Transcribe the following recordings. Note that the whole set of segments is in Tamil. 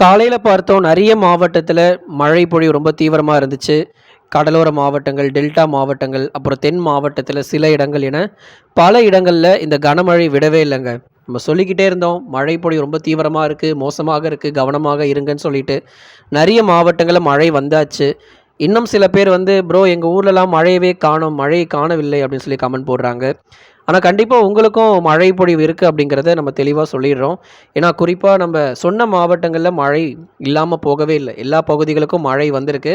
காலையில் பார்த்தோம் நிறைய மாவட்டத்தில் மழை பொழிவு ரொம்ப தீவிரமாக இருந்துச்சு. கடலோர மாவட்டங்கள் டெல்டா மாவட்டங்கள் அப்புறம் தென் மாவட்டத்தில் சில இடங்கள் என பல இடங்களில் இந்த கனமழை விடவே இல்லைங்க. நம்ம சொல்லிக்கிட்டே இருந்தோம் மழை பொழிவு ரொம்ப தீவிரமாக இருக்குது மோசமாக இருக்குது கவனமாக இருங்கன்னு சொல்லிட்டு நிறைய மாவட்டங்களில் மழை வந்தாச்சு. இன்னும் சில பேர் வந்து ப்ரோ எங்கள் ஊர்லலாம் மழையவே காணும் மழையை காணவில்லை அப்படின்னு சொல்லி கமெண்ட் போடுறாங்க. ஆனால் கண்டிப்பாக உங்களுக்கும் மழை பொழிவு இருக்குது அப்படிங்கிறத நம்ம தெளிவாக சொல்லிடுறோம். ஏன்னா குறிப்பாக நம்ம சொன்ன மாவட்டங்களில் மழை இல்லாமல் போகவே இல்லை. எல்லா பகுதிகளுக்கும் மழை வந்திருக்கு.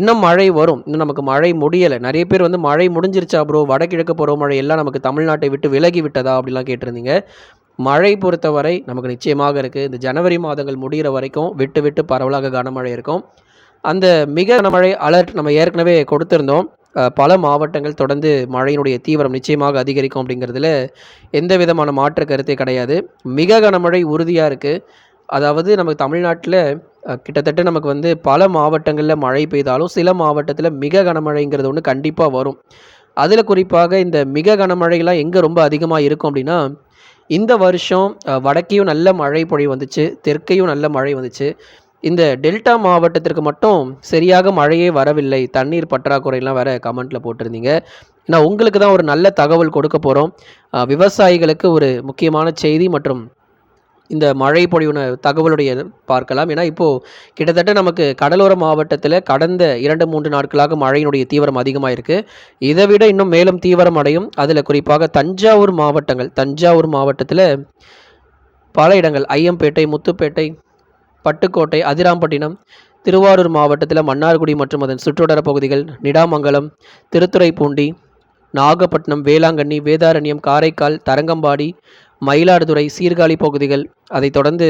இன்னும் மழை வரும். இன்னும் நமக்கு மழை முடியலை. நிறைய பேர் வந்து மழை முடிஞ்சிருச்சா ப்ரோ வடகிழக்கு பருவமழை எல்லாம் நமக்கு தமிழ்நாட்டை விட்டு விலகி விட்டதா? அப்படிலாம் கேட்டிருந்தீங்க. மழை பொறுத்தவரை நமக்கு நிச்சயமாக இருக்குது இந்த ஜனவரி மாதங்கள் முடிகிற வரைக்கும் விட்டு விட்டு பரவலாக கனமழை இருக்கும். அந்த மிக கனமழை அலர்ட் நம்ம ஏற்கனவே கொடுத்துருந்தோம். பல மாவட்டங்கள் தொடர்ந்து மழையினுடைய தீவிரம் நிச்சயமாக அதிகரிக்கும் அப்படிங்கிறதுல எந்த விதமான மாற்று கருத்தே கிடையாது. மிக கனமழை உறுதியாக இருக்குது அதாவது நமக்கு தமிழ்நாட்டில் கிட்டத்தட்ட நமக்கு வந்து பல மாவட்டங்களில் மழை பெய்தாலும் சில மாவட்டத்தில் மிக கனமழைங்கிறது ஒன்று கண்டிப்பாக வரும். அதில் குறிப்பாக இந்த மிக கனமழைலாம் எங்கே ரொம்ப அதிகமாக இருக்கும் அப்படின்னா இந்த வருஷம் வடக்கையும் நல்ல மழை பொழிவு வந்துச்சு தெற்கையும் நல்ல மழை வந்துச்சு. இந்த டெல்டா மாவட்டத்திற்கு மட்டும் சரியாக மழையே வரவில்லை. தண்ணீர் பற்றாக்குறைலாம் வேற கமெண்ட்ல போட்டிருந்தீங்க. நான் உங்களுக்கு தான் ஒரு நல்ல தகவல் கொடுக்க போகிறோம் விவசாயிகளுக்கு ஒரு முக்கியமான செய்தி மற்றும் இந்த மழை பொழிவுன தகவலுடைய பார்க்கலாம். ஏன்னா இப்போது கிட்டத்தட்ட நமக்கு கடலோர மாவட்டத்தில் கடந்த இரண்டு மூன்று நாட்களாக மழையினுடைய தீவிரம் அதிகமாக இருக்குது இதை விட இன்னும் மேலும் தீவிரம் அடையும். அதில் குறிப்பாக தஞ்சாவூர் மாவட்டங்கள் தஞ்சாவூர் மாவட்டத்தில் பல இடங்கள் ஐயம்பேட்டை முத்துப்பேட்டை பட்டுக்கோட்டை அதிராம்பட்டினம் திருவாரூர் மாவட்டத்தில் மன்னார்குடி மற்றும் அதன் சுற்றுவட்டார பகுதிகள் நிடாமங்கலம் திருத்துறைப்பூண்டி நாகப்பட்டினம் வேளாங்கண்ணி வேதாரண்யம் காரைக்கால் தரங்கம்பாடி மயிலாடுதுறை சீர்காழி பகுதிகள். அதைத் தொடர்ந்து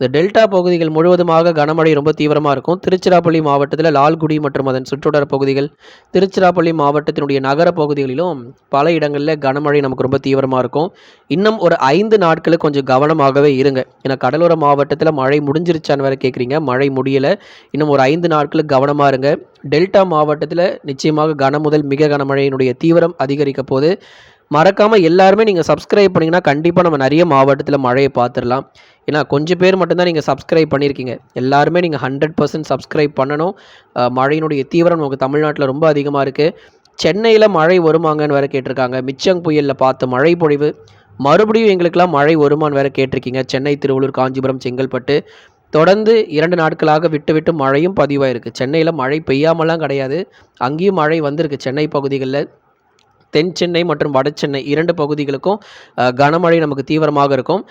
இந்த டெல்டா பகுதிகள் முழுவதுமாக கனமழை ரொம்ப தீவிரமாக இருக்கும். திருச்சிராப்பள்ளி மாவட்டத்தில் லால்குடி மற்றும் அதன் சுற்றுவட்டார பகுதிகள் திருச்சிராப்பள்ளி மாவட்டத்தினுடைய நகர பகுதிகளிலும் பல இடங்களில் கனமழை நமக்கு ரொம்ப தீவிரமாக இருக்கும். இன்னும் ஒரு ஐந்து நாட்களுக்கு கொஞ்சம் கவனமாகவே இருங்க. ஏன்னா கடலோர மாவட்டத்தில் மழை முடிஞ்சிருச்சான்னு வேறு கேட்குறீங்க மழை முடியலை. இன்னும் ஒரு ஐந்து நாட்களுக்கு கவனமாக இருங்க. டெல்டா மாவட்டத்தில் நிச்சயமாக கன முதல் மிக கனமழையினுடைய தீவிரம் அதிகரிக்க போது மறக்காமல் எல்லாருமே நீங்கள் சப்ஸ்கிரைப் பண்ணிங்கன்னா கண்டிப்பாக நம்ம நிறைய மாவட்டத்தில் மழையை பார்த்துடலாம். ஏன்னா கொஞ்சம் பேர் மட்டும்தான் நீங்கள் சப்ஸ்கிரைப் பண்ணியிருக்கீங்க. எல்லாருமே நீங்கள் ஹண்ட்ரட் பர்சன்ட் சப்ஸ்கிரைப் பண்ணணும். மழையினுடைய தீவிரம் நமக்கு தமிழ்நாட்டில் ரொம்ப அதிகமாக இருக்குது சென்னையில் மழை வருமாங்கன்னு வேறு கேட்டிருக்காங்க. மிச்சங் புயலில் பார்த்த மழை பொழிவு. மறுபடியும் எங்களுக்கெல்லாம் மழை வருமான்னு வேறு கேட்டிருக்கீங்க. சென்னை திருவள்ளூர் காஞ்சிபுரம் செங்கல்பட்டு. தொடர்ந்து இரண்டு நாட்களாக விட்டு விட்டு மழையும் பதிவாயிருக்கு. சென்னையில் மழை பெய்யாமலாம் கிடையாது. அங்கேயும் மழை வந்திருக்கு. சென்னை பகுதிகளில். தென் சென்னை மற்றும் வட சென்னை இரண்டு பகுதிகளுக்கும் கனமழை நமக்கு தீவிரமாக இருக்கும்.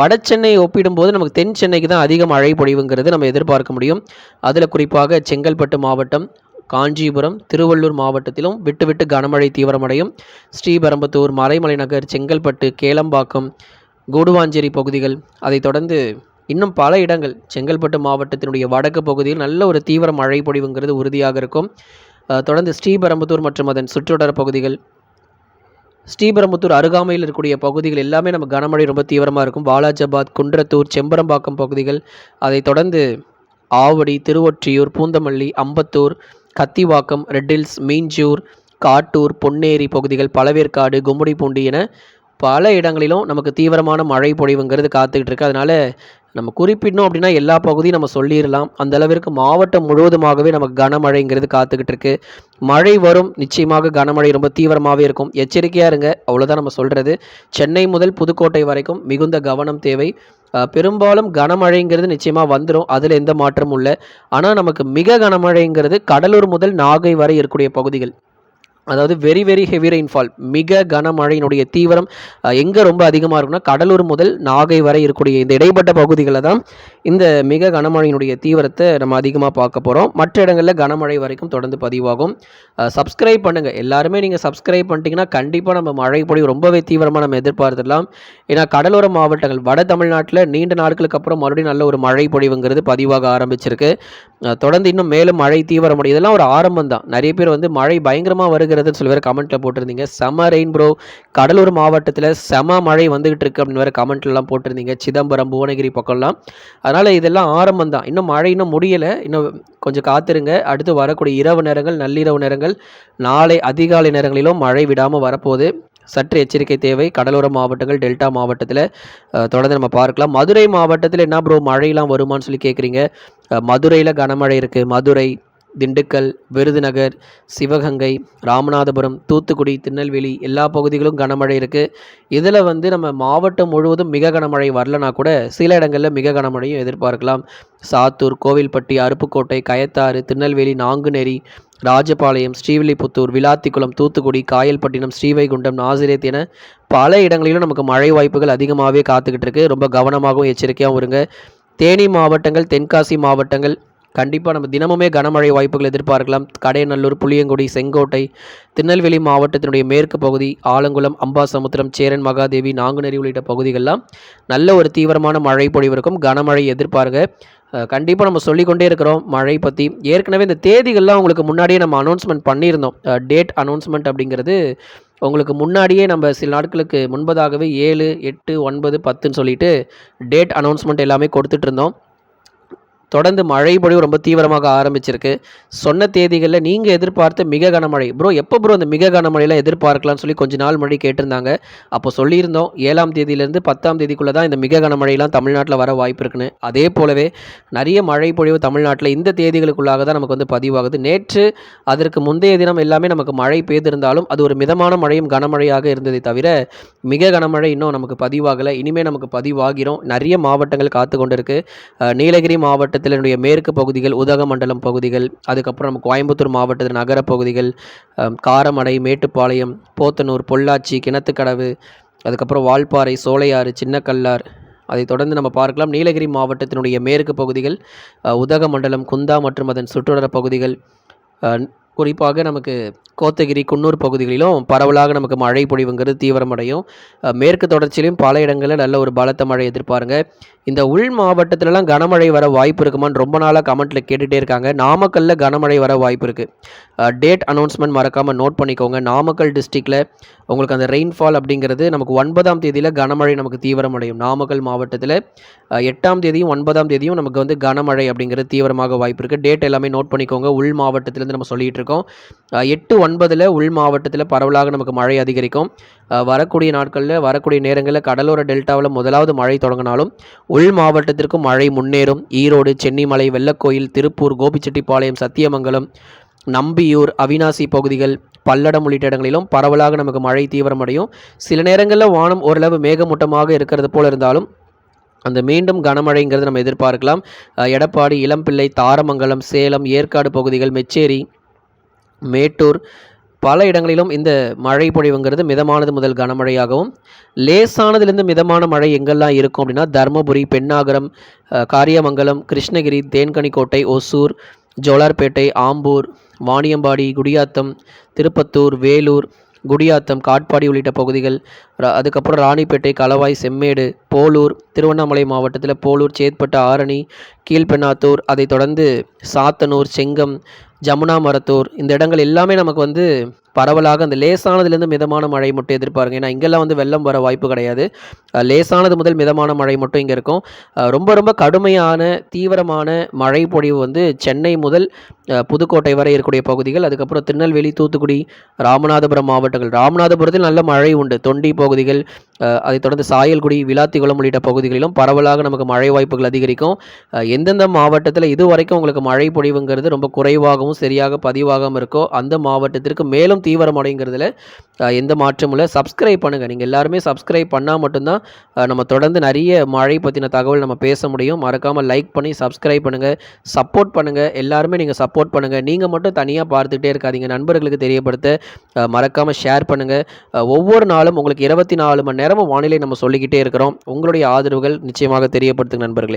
வட சென்னையை ஒப்பிடும்போது நமக்கு தென் சென்னைக்கு தான் அதிக மழை பொழிவுங்கிறது நம்ம எதிர்பார்க்க முடியும். அதில் குறிப்பாக செங்கல்பட்டு மாவட்டம் காஞ்சிபுரம் திருவள்ளூர் மாவட்டத்திலும் விட்டு விட்டு கனமழை தீவிரமடையும். ஸ்ரீபெரும்புத்தூர் மறைமலை நகர் செங்கல்பட்டு கேளம்பாக்கம் கூடுவாஞ்சேரி பகுதிகள் அதைத் தொடர்ந்து இன்னும் பல இடங்கள் செங்கல்பட்டு மாவட்டத்தினுடைய வடக்கு பகுதியில் நல்ல ஒரு தீவிர மழை பொழிவுங்கிறது உறுதியாக இருக்கும். தொடர்ந்து ஸ்ரீபெரும்புத்தூர் மற்றும் அதன் சுற்றுவட்டார பகுதிகள் ஸ்ரீபெரும்புத்தூர் அருகாமையில் இருக்கக்கூடிய பகுதிகள் எல்லாமே நம்ம கனமழை ரொம்ப தீவிரமாக இருக்கும். வாலாஜாபாத் குன்றத்தூர் செம்பரம்பாக்கம் பகுதிகள். அதைத் தொடர்ந்து ஆவடி திருவொற்றியூர் பூந்தமல்லி அம்பத்தூர் கத்திவாக்கம் ரெட்டில்ஸ் மீஞ்சூர் காட்டூர் பொன்னேரி பகுதிகள் பழவேற்காடு கும்முடிப்பூண்டி என பல இடங்களிலும் நமக்கு தீவிரமான மழை பொழிவுங்கிறது காத்துக்கிட்டு இருக்கு. அதனால நம்ம குறிப்பிடணும் அப்படின்னா எல்லா பகுதியும் நம்ம சொல்லிடலாம். அந்த அளவிற்கு மாவட்டம் முழுவதுமாகவே நமக்கு கனமழைங்கிறது காத்துக்கிட்டு இருக்கு மழை வரும் நிச்சயமாக கனமழை ரொம்ப தீவிரமாகவே இருக்கும். எச்சரிக்கையாக இருங்க அவ்வளோதான் நம்ம சொல்கிறது சென்னை முதல் புதுக்கோட்டை வரைக்கும் மிகுந்த கவனம் தேவை. பெரும்பாலும் கனமழைங்கிறது நிச்சயமாக வந்துடும் அதில் எந்த மாற்றமும் இல்லை. ஆனால் நமக்கு மிக கனமழைங்கிறது கடலூர் முதல் நாகை வரை இருக்கக்கூடிய பகுதிகள். அதாவது வெரி வெரி ஹெவி ரெயின்ஃபால் மிக கனமழையினுடைய தீவிரம் எங்கே ரொம்ப அதிகமாக இருக்கும்னா கடலூர் முதல் நாகை வரை இருக்கக்கூடிய இந்த இடைப்பட்ட பகுதிகளில் தான் இந்த மிக கனமழையினுடைய தீவிரத்தை நம்ம அதிகமாக பார்க்க போகிறோம் மற்ற இடங்களில் கனமழை வரைக்கும் தொடர்ந்து பதிவாகும். சப்ஸ்கிரைப் பண்ணுங்கள் எல்லாருமே நீங்கள் சப்ஸ்கிரைப் பண்ணிட்டீங்கன்னா கண்டிப்பாக நம்ம மழை பொழிவு ரொம்பவே தீவிரமாக நம்ம எதிர்பார்த்துடலாம். ஏன்னா கடலோர மாவட்டங்கள் வட தமிழ்நாட்டில் நீண்ட நாட்களுக்கு அப்புறம் மறுபடியும் நல்ல ஒரு மழை பொழிவுங்கிறது பதிவாக ஆரம்பிச்சிருக்கு. தொடர்ந்து இன்னும் மேலும் மழை தீவிரமடையும் இதெல்லாம் ஒரு ஆரம்பம் தான் நிறைய பேர் வந்து மழை பயங்கரமாக வருகிறதுன்னு சொல்லி வேறு கமெண்ட்டில் போட்டிருந்தீங்க. செம ரெயின் ப்ரோ கடலூர் மாவட்டத்தில் செம மழை வந்துகிட்டு இருக்கு அப்படின்னு வேறு கமெண்ட்லாம் போட்டிருந்தீங்க. சிதம்பரம் புவனகிரி பக்கம்லாம். அதனால் இதெல்லாம் ஆரம்பம் தான். இன்னும் மழை இன்னும் முடியலை. இன்னும் கொஞ்சம் காத்திருங்க. அடுத்து வரக்கூடிய இரவு நேரங்கள் நள்ளிரவு நேரங்கள் நாளை அதிகாலை நேரங்களிலும் மழை விடாமல் வரப்போகுது. சற்று எச்சரிக்கை தேவை. கடலோர மாவட்டங்கள் டெல்டா மாவட்டத்தில் தொடர்ந்து நம்ம பார்க்கலாம். மதுரை மாவட்டத்தில் என்ன ப்ரோ மழையெல்லாம் வருமான்னு சொல்லி கேட்குறீங்க மதுரையில் கனமழை இருக்குது மதுரை திண்டுக்கல் விருதுநகர் சிவகங்கை ராமநாதபுரம் தூத்துக்குடி திருநெல்வேலி எல்லா பகுதிகளும் கனமழை இருக்குது இதில் வந்து நம்ம மாவட்டம் முழுவதும் மிக கனமழை வரலனா கூட சில இடங்களில் மிக கனமழையும் எதிர்பார்க்கலாம். சாத்தூர் கோவில்பட்டி அருப்புக்கோட்டை கயத்தாறு திருநெல்வேலி நாங்குநேரி ராஜபாளையம் ஸ்ரீவில்லிபுத்தூர் விளாத்திக்குளம் தூத்துக்குடி காயல்பட்டினம் ஸ்ரீவைகுண்டம் நாசிரேத் என பல இடங்களிலும் நமக்கு மழை வாய்ப்புகள் அதிகமாகவே காத்துக்கிட்டு இருக்கு. ரொம்ப கவனமாகவும் எச்சரிக்கையாகவும் இருங்க. தேனி மாவட்டங்கள் தென்காசி மாவட்டங்கள் கண்டிப்பாக நம்ம தினமுமே கனமழை வாய்ப்புகள் எதிர்பார்க்கலாம். கடையநல்லூர் புளியங்குடி செங்கோட்டை திருநெல்வேலி மாவட்டத்தினுடைய மேற்கு பகுதி ஆலங்குளம் அம்பாசமுத்திரம் சேரன் மகாதேவி நாங்குநேரி உள்ளிட்ட பகுதிகளெலாம் நல்ல ஒரு தீவிரமான மழை பொழிவு இருக்கும் கனமழை எதிர்பார்க்க. கண்டிப்பாக நம்ம சொல்லிக்கொண்டே இருக்கிறோம் மழை பற்றி ஏற்கனவே இந்த தேதிகள்லாம் உங்களுக்கு முன்னாடியே நம்ம அனௌன்ஸ்மெண்ட் பண்ணியிருந்தோம். டேட் அனௌன்ஸ்மெண்ட் அப்படிங்கிறது உங்களுக்கு முன்னாடியே நம்ம சில நாட்களுக்கு முன்பதாகவே ஏழு எட்டு ஒன்பது பத்துன்னு சொல்லிட்டு டேட் அனௌன்ஸ்மெண்ட் எல்லாமே கொடுத்துட்ருந்தோம் தொடர்ந்து மழை பொழிவு ரொம்ப தீவிரமாக ஆரம்பிச்சிருக்கு. சொன்ன தேதிகளில் நீங்கள் எதிர்பார்த்த மிக கனமழை. ப்ரோ எப்போ ப்ரோ அந்த மிக கனமழையெல்லாம் எதிர்பார்க்கலாம்னு சொல்லி கொஞ்ச நாள் மழை கேட்டிருந்தாங்க. அப்போ சொல்லியிருந்தோம் ஏழாம் தேதியிலேருந்து பத்தாம் தேதிக்குள்ளே தான் இந்த மிக கனமழையெல்லாம் தமிழ்நாட்டில் வர வாய்ப்பு இருக்குன்னு. அதே போலவே நிறைய மழை பொழிவு தமிழ்நாட்டில் இந்த தேதிகளுக்குள்ளாக தான் நமக்கு வந்து பதிவாகுது. நேற்று அதற்கு முந்தைய தினம் எல்லாமே நமக்கு மழை பெய்திருந்தாலும் அது ஒரு மிதமான மழையும் கனமழையாக இருந்ததை தவிர மிக கனமழை இன்னும் நமக்கு பதிவாகலை. இனிமேல் நமக்கு பதிவாகிறோம். நிறைய மாவட்டங்கள் காத்து கொண்டு இருக்குது நீலகிரி மாவட்டம் மாவட்டத்தினுடைய மேற்கு பகுதிகள் உதகமண்டலம் பகுதிகள் அதுக்கப்புறம் நம்ம கோயம்புத்தூர் மாவட்டத்தில் நகரப்பகுதிகள் காரமடை மேட்டுப்பாளையம் போத்தனூர் பொள்ளாச்சி கிணத்துக்கடவு அதுக்கப்புறம் வால்பாறை சோலையாறு சின்னக்கல்லார் அதை தொடர்ந்து நம்ம பார்க்கலாம். நீலகிரி மாவட்டத்தினுடைய மேற்கு பகுதிகள் உதகமண்டலம் குந்தா மற்றும் அதன் சுற்றுவர பகுதிகள் குறிப்பாக நமக்கு கோத்தகிரி குன்னூர் பகுதிகளிலும் பரவலாக நமக்கு மழை பொழிவுங்கிறது தீவிரமடையும். மேற்கு தொடர்ச்சியிலையும் பல இடங்களில் நல்ல ஒரு பலத்த மழை எதிர்பாருங்க. இந்த உள் மாவட்டத்திலலாம் கனமழை வர வாய்ப்பு இருக்குமான்னு ரொம்ப நாளாக கமெண்ட்டில் கேட்டுகிட்டே இருக்காங்க. நாமக்கல்லில் கனமழை வர வாய்ப்பு இருக்குது டேட் அனௌன்ஸ்மெண்ட் மறக்காமல் நோட் பண்ணிக்கோங்க. நாமக்கல் டிஸ்ட்ரிக்டில் உங்களுக்கு அந்த ரெயின்ஃபால் அப்படிங்கிறது நமக்கு ஒன்பதாம் தேதியில் கனமழை நமக்கு தீவிரமடையும். நாமக்கல் மாவட்டத்தில் எட்டாம் தேதியும் ஒன்பதாம் தேதியும் நமக்கு வந்து கனமழை அப்படிங்கிறது தீவிரமாக வாய்ப்பு இருக்குது டேட் எல்லாமே நோட் பண்ணிக்கோங்க. உள் மாவட்டத்திலேருந்து நம்ம சொல்லிகிட்டு இருக்கோம் எட்டு ஒன்பதில் உள் மாவட்டத்தில் பரவலாக நமக்கு மழை அதிகரிக்கும். வரக்கூடிய நாட்களில் வரக்கூடிய நேரங்களில் கடலோர டெல்டாவில் முதலாவது மழை தொடங்கினாலும் உள் மாவட்டத்திற்கும் மழை முன்னேறும். ஈரோடு சென்னிமலை வெள்ளக்கோயில் திருப்பூர் கோபிச்செட்டிப்பாளையம் சத்தியமங்கலம் நம்பியூர் அவினாசி பகுதிகள் பல்லடம் உள்ளிட்ட இடங்களிலும் பரவலாக நமக்கு மழை தீவிரமடையும். சில நேரங்களில் வானம் ஓரளவு மேகமூட்டமாக இருக்கிறது போல இருந்தாலும் அந்த மீண்டும் கனமழைங்கிறது நம்ம எதிர்பார்க்கலாம். எடப்பாடி இளம்பிள்ளை தாரமங்கலம் சேலம் ஏற்காடு பகுதிகள் மெச்சேரி மேட்டூர். பல இடங்களிலும் இந்த மழை பொழிவுங்கிறது மிதமானது முதல் கனமழையாகவும் லேசானதுலேருந்து மிதமான மழை எங்கெல்லாம் இருக்கும் அப்படின்னா தருமபுரி பெண்ணாகரம் காரியமங்கலம் கிருஷ்ணகிரி தேன்கனிக்கோட்டை ஒசூர் ஜோலார்பேட்டை ஆம்பூர் வாணியம்பாடி குடியாத்தம் திருப்பத்தூர் வேலூர் குடியாத்தம் காட்பாடி உள்ளிட்ட பகுதிகள். அதுக்கப்புறம் ராணிப்பேட்டை களவாய் செம்மேடு போலூர் திருவண்ணாமலை மாவட்டத்தில் போலூர் சேத்பட்டு ஆரணி கீழ்பெண்ணாத்தூர் அதை தொடர்ந்து சாத்தனூர் செங்கம் ஜமுனா மரத்தூர் இந்த இடங்கள் எல்லாமே நமக்கு வந்து பரவலாக அந்த லேசானதுலேருந்து மிதமான மழை மட்டும் எதிர்பாருங்க. ஏன்னா இங்கெல்லாம் வந்து வெள்ளம் வர வாய்ப்பு கிடையாது. லேசானது முதல் மிதமான மழை மட்டும் இங்கே இருக்கும். ரொம்ப ரொம்ப கடுமையான தீவிரமான மழை பொழிவு வந்து சென்னை முதல் புதுக்கோட்டை வரை இருக்கக்கூடிய பகுதிகள். அதுக்கப்புறம் திருநெல்வேலி தூத்துக்குடி ராமநாதபுரம் மாவட்டங்கள். ராமநாதபுரத்தில் நல்ல மழை உண்டு. தொண்டி பகுதிகள் அதைத் தொடர்ந்து சாயல்குடி விளாத்திகுளம் உள்ளிட்ட பகுதிகளிலும் பரவலாக நமக்கு மழை வாய்ப்புகள் அதிகரிக்கும். எந்தெந்த மாவட்டத்தில் இதுவரைக்கும் உங்களுக்கு மழை பொழிவுங்கிறது ரொம்ப குறைவாகவும் சரியாக பதிவாகாமல் இருக்கோ அந்த மாவட்டத்திற்கு மேலும் தீவிரமடைங்கிறதுல எந்த மாற்றமும் இல்லை. சப்ஸ்கிரைப் பண்ணுங்கள் நீங்கள் எல்லாருமே சப்ஸ்கிரைப் பண்ணால் மட்டும்தான் நம்ம தொடர்ந்து நிறைய மழை பற்றின தகவல் நம்ம பேச முடியும். மறக்காமல் லைக் பண்ணி சப்ஸ்கிரைப் பண்ணுங்கள் சப்போர்ட் பண்ணுங்கள் எல்லாருமே நீங்கள் சப்போர்ட் பண்ணுங்கள் நீங்கள் மட்டும் தனியாக பார்த்துக்கிட்டே இருக்காதீங்க. நண்பர்களுக்கு தெரியப்படுத்த மறக்காமல் ஷேர் பண்ணுங்கள் ஒவ்வொரு நாளும் உங்களுக்கு இருபத்தி நாலு மணி நேரமும் வானிலை நம்ம சொல்லிக்கிட்டே இருக்கிறோம். உங்களுடைய ஆதரவுகள் நிச்சயமாக தெரியப்படுத்துங்க நண்பர்களே.